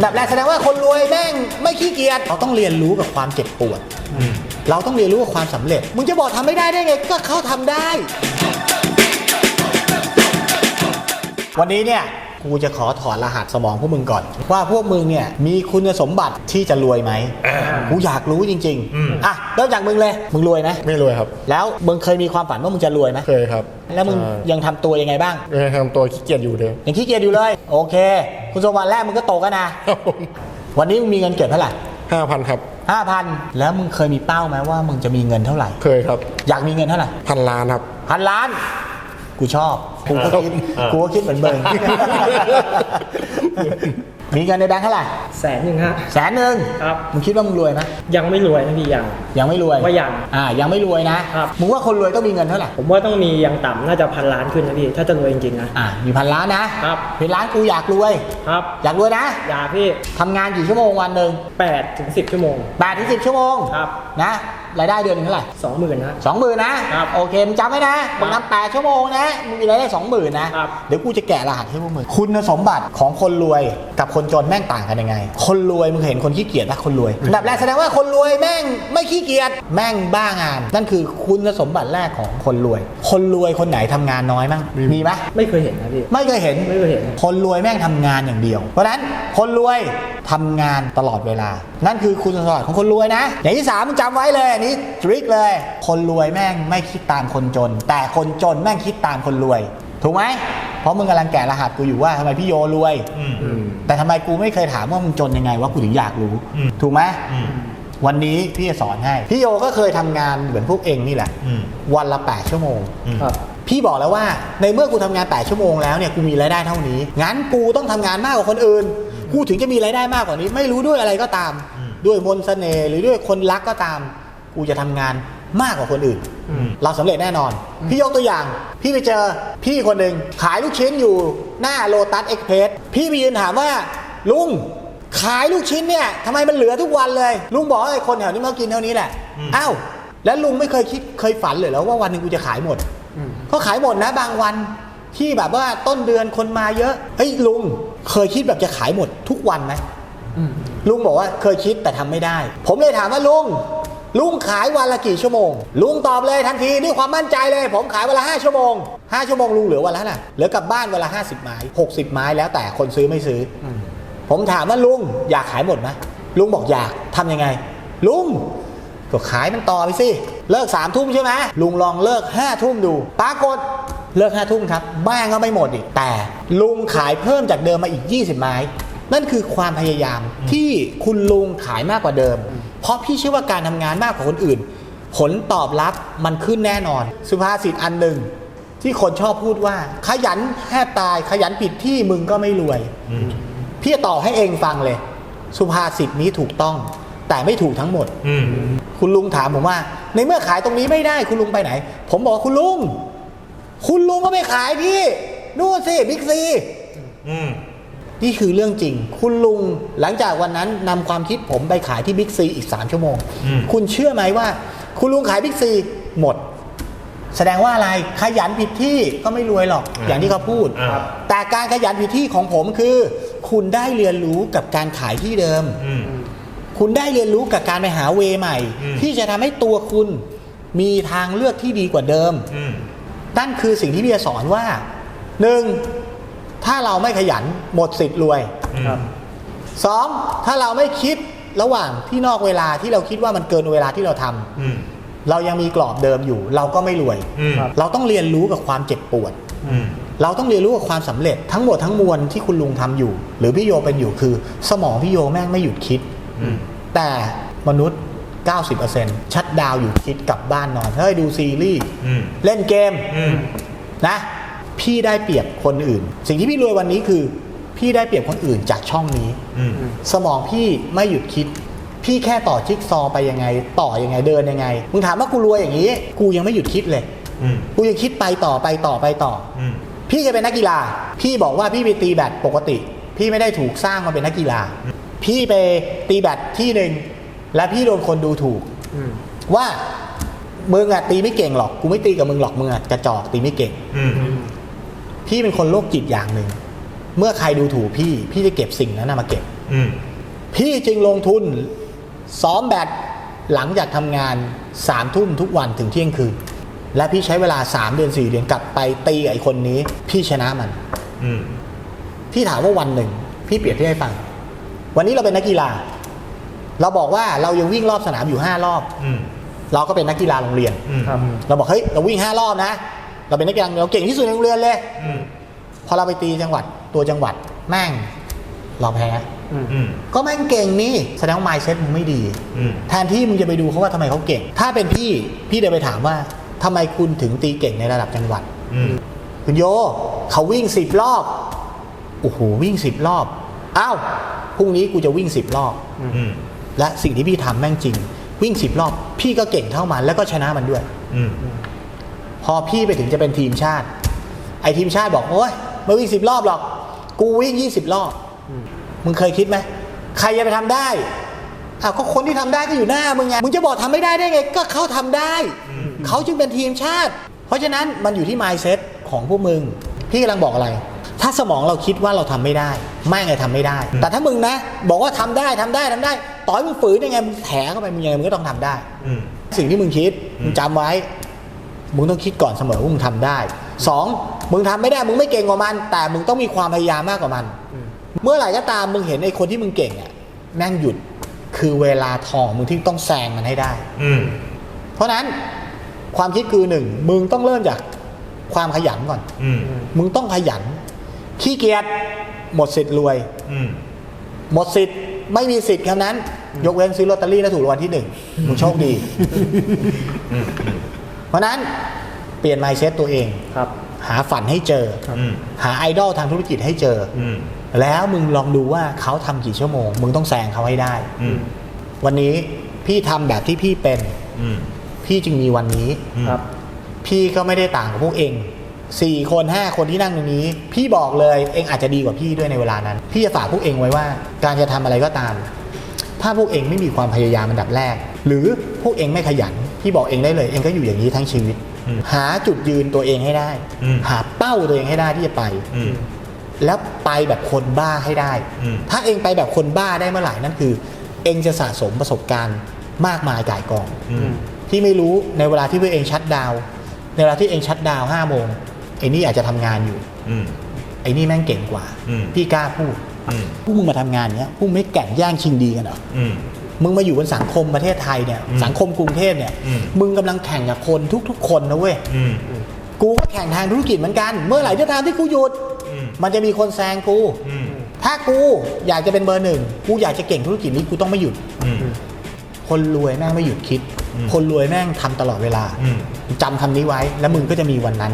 อันดับแรกแสดงว่าคนรวยแม่งไม่ขี้เกียจเราต้องเรียนรู้กับความเจ็บปวด เราต้องเรียนรู้กับความสำเร็จ มึงจะบอกทำไม่ได้ได้ไง ก็เขาทำได้ วันนี้เนี่ย กูจะขอถอดรหัสสมองพวกมึงก่อน ว่าพวกมึงเนี่ยมีคุณสมบัติที่จะรวยไหมกูอยากรู้จริงอืมๆอะเริ่มจากมึงเลยมึงรวยไหมไม่รวยครับ แล้วมึงเคยมีความฝันว่ามึงจะรวยไหมเคยครับ แล้วมึงใช่ยังทำตัวยังไงบ้างยังทำตัวขี้เกียจอยู่เลยยังขี้เกียจอยู่เลย โอเค คุณสมบัติแรกมึงก็โตกันนะครับผมวันนี้มึงมีเงินเก็บเท่าไหร่ห้าพันครับห้าพันแล้วมึงเคยมีเป้าไหมว่ามึงจะมีเงินเท่าไหร่ เคยครับ อยากมีเงินเท่าไหร่พันล้านครับพันล้าน กูชอบกูก็คิดเออกูก็คิดเหมือนมึงมีเงินในแบงค์เท่าไหร่แสนหนึ่งฮะแสนหนึ่งครับมึงคิดว่ามึงรวยไหมยังไม่รวยนะพี่ยังยังไม่รวยว่ายังอ่ายังไม่รวยนะครับมึงว่าคนรวยต้องมีเงินเท่าไหร่ผมว่าต้องมีอย่างต่ำน่าจะพันล้านขึ้นนะพี่ถ้าจะรวยจริงๆนะอ่ามีพันล้านนะครับพันล้านกูอยากรวยครับอยากรวยนะอยากพี่ทำงานกี่ชั่วโมงวันหนึ่ง8ถึง10ชั่วโมงแปดถึงสิบชั่วโมงครับนะรายได้เดือนหนึงเท่าไหร่20,000นะ สองหมื่นนะครับโอเคมึงจำไว้นะมึงทำแปดชั่วโมงนะมึงมีรายได้สองหมื่นนะครับ เดี๋ยวกูจะแกะรหัสให้พวกมึงคุณสมบัติของคนรวยกับคนจนแม่งต่างกันยังไง คนรวยมึงเห็นคนขี้เกียจปะคนรวยอันดับแรกแสดงว่าคนรวยแม่งไม่ขี้เกียจแม่งบ้างาน นั่นคือคุณสมบัติแรกของคนรวย คนรวยคนไหนทำงานน้อยมั้งมีไหมไม่เคยเห็นนะพี่ ไม่เคยเห็น ไม่เคยเห็น คนรวยแม่งทำงานอย่างเดียว เพราะฉะนั้นคนรวยทำงานตลอดเวลา นั่นคือคุณสมบัติของคนรวยนะ อย่างที่สามมึงจำไว้เลยอันนี้ทริคเลย คนรวยแม่งไม่คิดตามคนจน แต่คนจนแม่งคิดตามคนรวย ถูกไหมเพราะมึงกำลังแกะรหัสกูอยู่ว่าทำไมพี่โยรวยอืมอืมแต่ทำไมกูไม่เคยถามว่ามึงจนยังไงว่ากูถึงอยากรู้อืมถูกไหมอืมวันนี้พี่จะสอนให้ พี่โยก็เคยทำงานเหมือนพวกเองนี่แหละอืมวันละ 8 ชั่วโมงอืมครับพี่บอกแล้วว่าในเมื่อกูทำงาน 8 ชั่วโมงแล้วเนี่ยกูมีรายได้เท่านี้ งั้นกูต้องทำงานมากกว่าคนอื่น กูถึงจะมีรายได้มากกว่านี้ ไม่รู้ด้วยอะไรก็ตามอืมด้วยมนต์เสน่ห์หรือด้วยคนรักก็ตาม กูจะทำงานมากกว่าคนอื่นอืมเราสำเร็จแน่นอน พี่ยกตัวอย่าง พี่ไปเจอพี่คนหนึ่งขายลูกชิ้นอยู่หน้าโลตัสเอ็กเพสพี่ไปยืนถามว่า ลุงขายลูกชิ้นเนี่ยทำไมมันเหลือทุกวันเลย ลุงบอกว่าไอ้คนแถวนี้มากินเท่านี้แหละอืมอ้าวแล้วลุงไม่เคยคิดเคยฝันเลยแล้วว่าวันหนึ่งกูจะขายหมดก็ขายหมดนะบางวันที่แบบว่าต้นเดือนคนมาเยอะเฮ้ยลุงเคยคิดแบบจะขายหมดทุกวันไหมลุงบอกว่าเคยคิดแต่ทำไม่ได้ ผมเลยถามว่าลุง ลุงขายวันละกี่ชั่วโมง ลุงตอบเลยทันทีด้วยความมั่นใจเลย ผมขายวันละห้าชั่วโมงห้าชั่วโมงลุงเหลือวันละเท่าไหร่เหลือกลับบ้านวันละห้าสิบไม้หกสิบไม้แล้วแต่คนซื้อไม่ซื้ออผมถามว่าลุงอยากขายหมดไหมลุงบอกอยากทำยังไง ลุงก็ขายมันต่อไปสิ เลิกสามทุ่มใช่ไหมลุงลองเลิกห้าทุ่มดู ปรากฏเลิกห้าทุ่มครับบ้างก็ไม่หมดอีกแต่ ลุงขายเพิ่มจากเดิมมาอีก 20 ไม้ นั่นคือความพยายามที่คุณลุงขายมากกว่าเดิม เพราะพี่เชื่อว่าการทำงานมากกว่าคนอื่น ผลตอบรับมันขึ้นแน่นอน สุภาษิตอันหนึ่งที่คนชอบพูดว่า ขยันแทบตายขยันผิดที่มึงก็ไม่รวยพี่จะต่อให้เองฟังเลย สุภาษิตนี้ถูกต้อง แต่ไม่ถูกทั้งหมดอืมคุณลุงถามผมว่า ในเมื่อขายตรงนี้ไม่ได้คุณลุงไปไหน ผมบอกคุณลุง คุณลุงก็ไปขายพี่นู่นสิบิ๊กซีอืม นี่คือเรื่องจริง คุณลุงหลังจากวันนั้นนำความคิดผมไปขายที่บิ๊กซีอีก 3 ชั่วโมงอืมคุณเชื่อไหมว่า คุณลุงขายบิ๊กซีหมด แสดงว่าอะไรขยันผิดที่ก็ไม่รวยหรอกอย่างที่เขาพูดอ่าแต่การขยันผิดที่ของผมคือ คุณได้เรียนรู้กับการขายที่เดิมอืมคุณได้เรียนรู้กับการไปหาเวใหม่อืมที่จะทำให้ตัวคุณมีทางเลือกที่ดีกว่าเดิมอืมนั่นคือสิ่งที่พี่จะสอนว่าหนึ่ง ถ้าเราไม่ขยันหมดสิทธิ์รวยครับสองถ้าเราไม่คิดระหว่างที่นอกเวลาที่เราคิดว่ามันเกินเวลาที่เราทำอืม เรายังมีกรอบเดิมอยู่ เราก็ไม่รวย อืม เราต้องเรียนรู้กับความเจ็บปวด อืม เราต้องเรียนรู้กับความสำเร็จทั้งหมดทั้งมวลที่คุณลุงทำอยู่ หรือพี่โยเป็นอยู่คือ สมองพี่โยแม่งไม่หยุดคิด อืม แต่มนุษย์ 90%ชัดดาวน์อยู่คิดกลับบ้านนอนเฮ้ยดูซีรีส์ อืม เล่นเกมอืม นะ พี่ได้เปรียบคนอื่น สิ่งที่พี่รวยวันนี้คือ พี่ได้เปรียบคนอื่นจากช่องนี้ อืม สมองพี่ไม่หยุดคิด พี่แค่ต่อจิ๊กซอว์ไปยังไง ต่อยังไงเดินยังไงมึงถามว่ากูรวยอย่างนี้ กูยังไม่หยุดคิดเลย อืม กูยังคิดไปต่อไปต่อไปต่ออืมพี่จะเป็นนักกีฬา พี่บอกว่าพี่ไปตีแบดปกติ พี่ไม่ได้ถูกสร้างมาเป็นนักกีฬา พี่ไปตีแบดที่หนึ่งและพี่โดนคนดูถูก อืม ว่ามึงอะตีไม่เก่งหรอก กูไม่ตีกับมึงหรอกมึงอะกระจอกตีไม่เก่ง อืม พี่เป็นคนโรคจิตอย่างหนึ่ง เมื่อใครดูถูกพี่ พี่จะเก็บสิ่งนั้นนะมาเก็บ อืมพี่จึงลงทุนซ้อมแบดหลังจากทำงานสามทุ่มทุกวันถึงเที่ยงคืน และพี่ใช้เวลา3เดือน4เดือนกลับไปตีกับไอ้คนนี้ พี่ชนะมันอืมพี่ถามว่าวันหนึ่ง พี่เปรียบเทียบให้ฟัง วันนี้เราเป็นนักกีฬา เราบอกว่าเรายังวิ่งรอบสนามอยู่5รอบอืมเราก็เป็นนักกีฬาโรงเรียนอืมครับเราบอกเฮ้ยเราวิ่ง5รอบนะ เราเป็นนักกีฬาเราเก่งที่สุดในโรงเรียนเลยอืมพอเราไปตีจังหวัดตัวจังหวัดแม่งเราแพ้อืมก็แม่งเก่งนี่แสดงว่า mindset มึงไม่ดีอืมแทนที่มึงจะไปดูเขาว่าทำไมเขาเก่ง ถ้าเป็นพี่พี่เดินไปถามว่าทำไมคุณถึงตีเก่งในระดับจังหวัดอืมคุณโยเขาวิ่งสิบรอบโอ้โหวิ่งสิบรอบอ้าวพรุ่งนี้กูจะวิ่งสิบรอบอืมและสิ่งที่พี่ทำแม่งจริง วิ่งสิบรอบ พี่ก็เก่งเท่ามันแล้วก็ชนะมันด้วยอืม พอพี่ไปถึงจะเป็นทีมชาติ ไอ้ทีมชาติบอกโอ้ยไม่วิ่งสิบรอบหรอก กูวิ่งยี่สิบรอบ มึงเคยคิดไหมใครจะไปทำได้อ้าวก็คนที่ทำได้ก็อยู่หน้ามึงไงมึงจะบอกทำไม่ได้ได้ไงก็เขาทำได้ เขาจึงเป็นทีมชาติ เพราะฉะนั้นมันอยู่ที่ mindset ของพวกมึง พี่กำลังบอกอะไร ถ้าสมองเราคิดว่าเราทำไม่ได้ ไม่ไงทำไม่ได้ แต่ถ้ามึงนะ บอกว่าทำได้ทำได้ทำได้ ต่อยมึงฝืนยังไงมึงแถเข้าไปมึงยังไงมึงก็ต้องทำได้อืมสิ่งที่มึงคิดมึงจำไว้ มึงต้องคิดก่อนเสมอว่ามึงทำได้สองมึงทำไม่ได้มึงไม่เก่งกว่ามัน แต่มึงต้องมีความพยายามมากกว่ามัน เมื่อไหร่ก็ตามมึงเห็นไอ้คนที่มึงเก่งอะแม่งหยุดคือเวลาทองมึงที่ต้องแซงมันให้ได้ อืมเพราะฉะนั้นความคิดคือหนึ่งมึงต้องเริ่มจากความขยันก่อนอืมมึงต้องขยัน ขี้เกียจหมดสิทธิ์รวยอืมหมดสิทธิ์ไม่มีสิทธิ์คำนั้น ยกเว้นซื้อลอตเตอรี่แล้วถูกรางวัลที่หนึ่งมึงโชคดี เพราะฉะนั้นเปลี่ยน mindset ตัวเอง ครับ หาฝันให้เจอ อืมหาไอดอลทางธุรกิจให้เจอออืมแล้วมึงลองดูว่าเขาทำกี่ชั่วโมง มึงต้องแซงเขาให้ได้ อืมวันนี้พี่ทำแบบที่พี่เป็น อืม พี่จึงมีวันนี้ อืม ครับ พี่ก็ไม่ได้ต่างกับพวกเองสี่คนห้าคนที่นั่งตรงนี้ พี่บอกเลยเองอาจจะดีกว่าพี่ด้วยในเวลานั้น พี่จะฝากพวกเองไว้ว่า การจะทำอะไรก็ตาม ถ้าพวกเองไม่มีความพยายามอันดับแรก หรือพวกเองไม่ขยัน พี่บอกเองได้เลย เองก็อยู่อย่างนี้ทั้งชีวิตอืมหาจุดยืนตัวเองให้ได้อืมหาเป้าตัวเองให้ได้ที่จะไปอืมแล้วไปแบบคนบ้าให้ได้อืมถ้าเองไปแบบคนบ้าได้เมื่อไหร่นั่นคือ เองจะสะสมประสบการณ์มากมายก่ายกองอืมที่ไม่รู้ในเวลาที่พวกเองชัดดาวน์ในเวลาที่เองชัดดาวน์ห้าโมงไอ้นี่อาจจะทำงานอยู่อืมไอ้นี่แม่งเก่งกว่าอืมพี่กล้าพูดอืมพวกมึงมาทำงานเนี้ยพวกมึงไม่แก่งแย่งชิงดีกันเหรออื มมึงมาอยู่บนสังคมประเทศไทยเนี่ยอืมสังคมกรุงเทพเนี่ยอืมมึงกำลังแข่งกับคนทุก ๆ คนนะเว้ยอืมกูก็แข่งทางธุรกิจเหมือนกัน เมื่อไหร่ก็ตามที่กูหยุดอืมมันจะมีคนแซงกูอืมถ้ากูอยากจะเป็นเบอร์หนึ่งกูอยากจะเก่งธุรกิจนี้กูต้องไม่หยุดอืมคนรวยแม่งไม่หยุดคิดอืมคนรวยแม่งทำตลอดเวลาอืมจำคำนี้ไว้ แล้วมึงก็จะมีวันนั้น